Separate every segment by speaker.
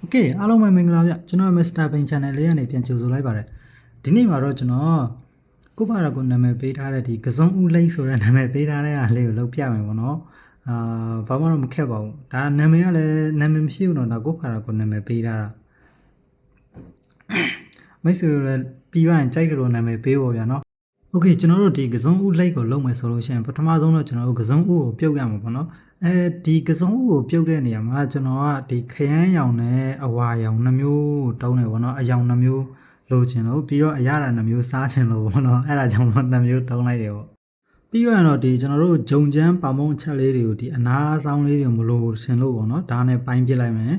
Speaker 1: โอเคအားလုံးပဲမင်္ဂလာဗျကျွန်တော် Mr. Bean Channel လေးကနေပြန်ကြိုဆိုလိုက်ပါတယ်ဒီနေ့မှာတော့ကျွန်တော်ကိုပါရကိုနာမည်ပေးထားတဲ့ဒီကစုံဦးလိမ့်ဆိုတဲ့နာမည်ပေးထားတဲ့အားလေးကိုလောက်ပြမယ်ပေါ့နော်အာဘာမှတော့မခက်ပါဘူးဒါနာမည်ကလည်းနာမည်မရှိဘူးတော့ဒါကိုပါရကိုနာမည်ပေးထားတာမိတ်ဆွေတို့လည်းပြီးသွားရင်ကြိုက်ကြလို့နာမည်ပေးဖို့ဗျာနော်โอเคကျွန်တော်တို့ဒီကစုံဦးလိမ့်ကိုလုပ်မယ်ဆိုလို့ရှိရင်ပထမဆုံးတော့ကျွန်တော်တို့ကစုံဦးကိုပြုတ်ရမှာပေါ့နော် အဲဒီကစုံဦးကိုပြုတ်တဲ့နေရာမှာကျွန်တော်ကဒီခရမ်းရောင်နဲ့အဝါရောင်နှမျိုးတုံးတယ်ပေါ့နော်အရောင်နှမျိုးလိုချင်လို့ပြီးတော့အရတာနှမျိုးစားချင်လို့ပေါ့နော်အဲ့ဒါကြောင့်မို့နှမျိုးတုံးလိုက်တယ်ပေါ့ပြီးတော့တော့ဒီကျွန်တော်တို့ဂျုံချမ်းပါမုံအချက်လေးတွေကိုဒီအနာဆောင်လေးတွေမလို့ရှင်လို့ပေါ့နော်ဒါနဲ့ပိုင်းပြစ်လိုက်မယ်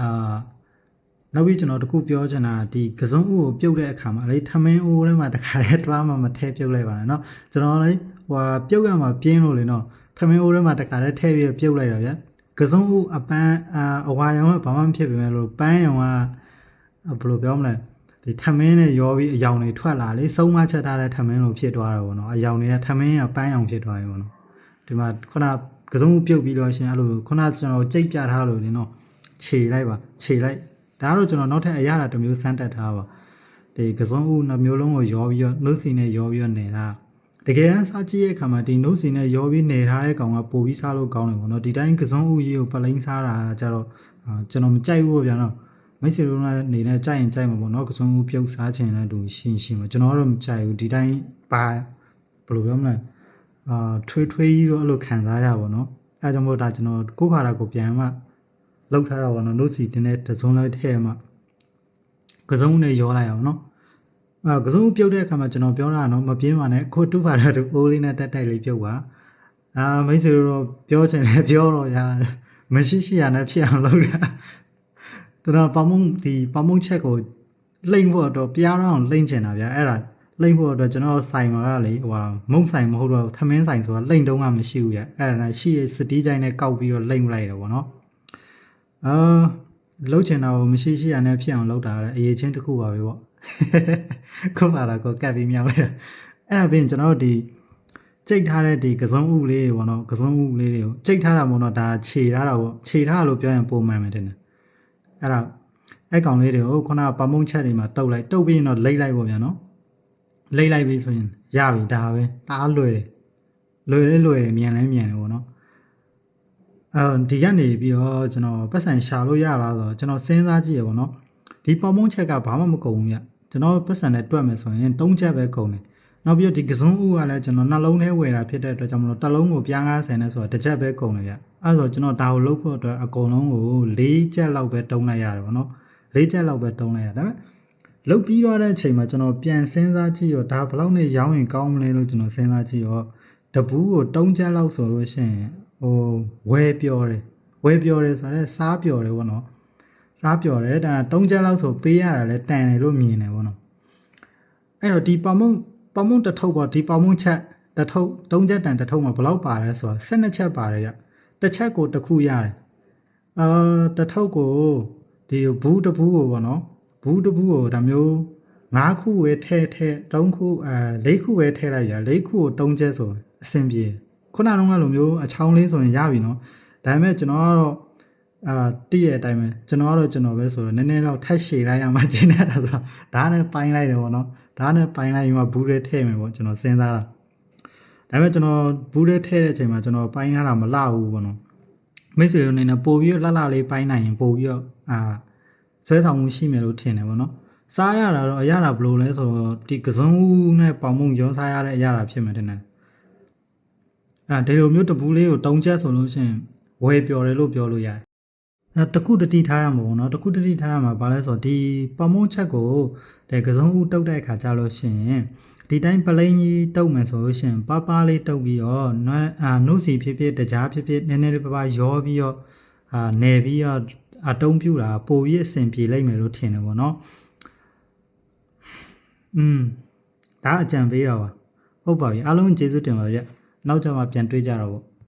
Speaker 1: အာနောက်ပြီးကျွန်တော်တခုပြောချင်တာဒီကစုံဦးကိုပြုတ်တဲ့အခါမှာလေထမင်းအိုးထဲမှာတခါတည်းတွားမှမထဲပြုတ်လိုက်ပါနဲ့เนาะကျွန်တော်လေဟိုပြုတ်ရမှာပြင်းလို့လေเนาะ ထမင်းအိုးထဲမှာတခါတည်းထဲပြီးပြုတ်လိုက်တာဗျာကစုံဦးအပန်းအာအဝါရောင်ကဘာမှမဖြစ်ပေမဲ့လို့ပန်းရောင်ကဘယ်လိုပြောမလဲဒီထမင်းနဲ့ရောပြီးအယောင်တွေထွက်လာလေစုံမချက်ထားတဲ့ထမင်းလိုဖြစ်သွားတာပေါ့နော်အယောင်တွေကထမင်းကပန်းရောင်ဖြစ်သွားပြီပေါ့နော်ဒီမှာခုနကစုံပြုတ်ပြီးတော့ရှင်အဲ့လိုခုနကျွန်တော်ကြိတ်ပြထားလို့လေနော်ခြေလိုက်ပါခြေလိုက်ဒါကတော့ကျွန်တော်နောက်ထပ်အရာတစ်မျိုးစမ်းတက်ထားပါဒီကစုံဦးနှမျိုးလုံးကိုရောပြီးတော့နှုတ်စီနဲ့ရောပြီးတော့နေတာ တကယ်တမ်းစားကြည့်ရဲ့အခါမှာဒီနှုတ်စီနဲ့ရောပြီးနေထားတဲ့ကောင်ကပိုပြီးစားလို့ကောင်းတယ်ပေါ့နော်ဒီတိုင်းကစုံဦးကြီးကိုပလိန်စားတာကြတော့အာကျွန်တော်မကြိုက်ဘူးဗျာနော်မိတ်ဆွေတို့နဲ့နေနဲ့ကြိုက်ရင်ကြိုက်မှာပေါ့နော်ကစုံဦးပြုတ်စားချင်တဲ့သူရှင်းရှင်းပါကျွန်တော်တော့မကြိုက်ဘူးဒီတိုင်းပါဘယ်လိုပြောမလဲအာထွေးထွေးကြီးတော့အဲ့လိုခံစားရပါတော့နော်အဲကြောင့်မို့ဒါကျွန်တော်ကိုယ့်ခါတာကိုပြန်မှလောက်ထားတာပေါ့နော်နှုတ်စီတင်းတဲ့တစုံလိုက်ထဲမှာကစုံနဲ့ရောလိုက်အောင်နော် အာကစုံပြုတ်တဲ့အခါမှာကျွန်တော်ပြောတာနော်မပြင်းပါနဲ့ခိုးတူပါတာတူအိုးလေးနဲ့တက်တိုက်လေးပြုတ်ပါအာမိတ်ဆွေတို့တော့ပြောချင်တယ်ပြောတော့ရမရှိရှိရနဲ့ဖြစ်အောင်လုပ်တာသူတို့ပမုံဒီပမုံချက်ကိုလိမ့်ဖို့တော့ပြားတော့လိမ့်ချင်တာဗျာအဲ့ဒါလိမ့်ဖို့တော့ကျွန်တော်ဆိုင်မှာကလေဟိုဟာမုံဆိုင်မဟုတ်တော့သမင်းဆိုင်ဆိုတာလိမ့်တုံးကမရှိဘူးဗျအဲ့ဒါရှိရစတီးကြိုင်းနဲ့ကောက်ပြီးတော့လိမ့်လိုက်တယ်ဗောနော်အာလှုပ်ချင်တာကိုမရှိရှိရနဲ့ဖြစ်အောင်လုပ်တာလည်းအရေးချင်းတစ်ခုပါပဲဗော ခုပါတော့ကိုကတ်ပြီးမြောက်လိုက်တာအဲ့ဒါပြင်ကျွန်တော်တို့ဒီကြိတ်ထားတဲ့ဒီကစုံဥလေးတွေဗောနော်ကစုံဥလေးတွေကိုကြိတ်ထားတာဗောနော်ဒါခြေထားတာဗောခြေထားလို့ပြောရင်ပုံမှန်ပဲတဲ့အဲ့ဒါအဲ့ကောင်လေးတွေကိုခုနကပမုံချက်တွေမှာတုတ်လိုက်တုတ်ပြီးရင်တော့လိမ့်လိုက်ပေါ့ဗျာနော်လိမ့်လိုက်ပြီဆိုရင်ရပြီဒါပဲတအားလွယ်တယ်လွယ်လဲလွယ်တယ်မြန်လဲမြန်တယ်ပေါ့နော်အဲဒီကနေပြီးတော့ကျွန်တော်ပတ်စံရှာလို့ရလားဆိုတော့ကျွန်တော်စဉ်းစားကြည့်ရပေါ့နော်ဒီပမုံချက်ကဘာမှမကုန်ဘူးဗျ ကျွန်တော်ပတ်စံနဲ့တွက်မယ်ဆိုရင်၃ချက်ပဲကုန်တယ်နောက်ပြီးတော့ဒီကစုံဥကလည်းကျွန်တော်နှလုံးထဲဝယ်တာဖြစ်တဲ့အတွက်ကြောင့်မလို့တစ်လုံးကိုပြား90နဲ့ဆိုတော့တစ်ချက်ပဲကုန်တယ်ဗျအဲ့ဆိုကျွန်တော်ဒါကိုလုပ်ဖို့အတွက်အကုန်လုံးကို၄ချက်လောက်ပဲတုံးလိုက်ရတယ်ဗောနော်၄ချက်လောက်ပဲတုံးလိုက်ရဒါပေမဲ့လုတ်ပြီးတော့တဲ့အချိန်မှာကျွန်တော်ပြန်စဉ်းစားကြည့်ရောဒါဘယ်လောက်နဲ့ရောင်းရင်ကောင်းမလဲလို့ကျွန်တော်စဉ်းစားကြည့်ရောတပူးကိုတုံးချက်လောက်ဆိုလို့ရှိရင်ဟိုဝဲပြောတယ်ဝဲပြောတယ်ဆိုတော့စားပြောတယ်ဗောနော် စားပြောတယ်ဒါတုံးချက်လောက်ဆိုပေးရတာလဲတန်တယ်လို့မြင်တယ်ဗောနော်အဲ့တော့ဒီပေါမုံပေါမုံတစ်ထုပ်ပေါ့ဒီပေါမုံချက်တစ်ထုပ်သုံးချက်တန်တစ်ထုပ်မှာဘယ်လောက်ပါလဲဆိုတော့12ချက်ပါတယ်ရတစ်ချက်ကိုတစ်ခုရတယ်အာတစ်ထုပ်ကိုဒီဘူးတစ်ဘူးကိုပေါ့နော်ဘူးတစ်ဘူးကိုဒါမျိုး၅ခုဝဲထဲထဲ၃ခုအဲ၄ခုဝဲထဲလိုက်ရ၄ခုကို၃ချက်ဆိုအဆင်ပြေခုနကတော့ကလိုမျိုးအချောင်းလေးဆိုရင်ရပြီနော်ဒါပေမဲ့ကျွန်တော်ကတော့ အာတည့်ရဲ့အတိုင်းပဲကျွန်တော်ကတော့ကျွန်တော်ပဲဆိုတော့နည်းနည်းတော့ထက်ရှည်လိုက်ရမှကျင်းနေတာဆိုတော့ဒါနဲ့ပိုင်းလိုက်တယ်ပေါ့နော်ဒါနဲ့ပိုင်းလိုက်ပြီးမှဘူးရဲထည့်မယ်ပေါ့ကျွန်တော်စဉ်းစားတာဒါပေမဲ့ကျွန်တော်ဘူးရဲထည့်တဲ့အချိန်မှာကျွန်တော်ပိုင်းထားတာမလှဘူးပေါ့နော်မိတ်ဆွေတို့အနေနဲ့ပို့ပြီးတော့လှလှလေးပိုင်းနိုင်ရင်ပို့ပြီးတော့အာဆွဲဆောင်မှုရှိမယ်လို့ထင်တယ်ပေါ့နော်စားရတာတော့အရတာဘယ်လိုလဲဆိုတော့ဒီကစုံနဲ့ပေါင်မုံရောစားရတဲ့အရတာဖြစ်မယ်တဲ့နဲ့အဲဒီလိုမျိုးတပူးလေးကိုတုံးချက်ဆိုလို့ရှိရင်ဝယ်ပျော်တယ်လို့ပြောလို့ရတယ် အဲတခုတတိထားရမှာပေါ့နော်တခုတတိထားရမှာဘာလဲဆိုတော့ဒီပမုံချက်ကိုဒီကစုံဦးတုတ်တဲ့အခါကျလို့ရှိရင်ဒီတိုင်းပလိန်ကြီးတုတ်မယ်ဆိုလို့ရှိရင်ပါပါလေးတုတ်ပြီးတော့နွားအာနှုတ်စီဖြစ်ဖြစ်တကြားဖြစ်ဖြစ်နည်းနည်းလေးပါပါရောပြီးတော့အာနယ်ပြီးတော့အတုံးပြူတာပိုပြီးအဆင်ပြေလိမ့်မယ်လို့ထင်တယ်ပေါ့နော်อืมဒါအကြံပေးတာပါဟုတ်ပါပြီအားလုံးကျေးဇူးတင်ပါဗျနောက်ကြမှာပြန်တွေ့ကြတော့ပေါ့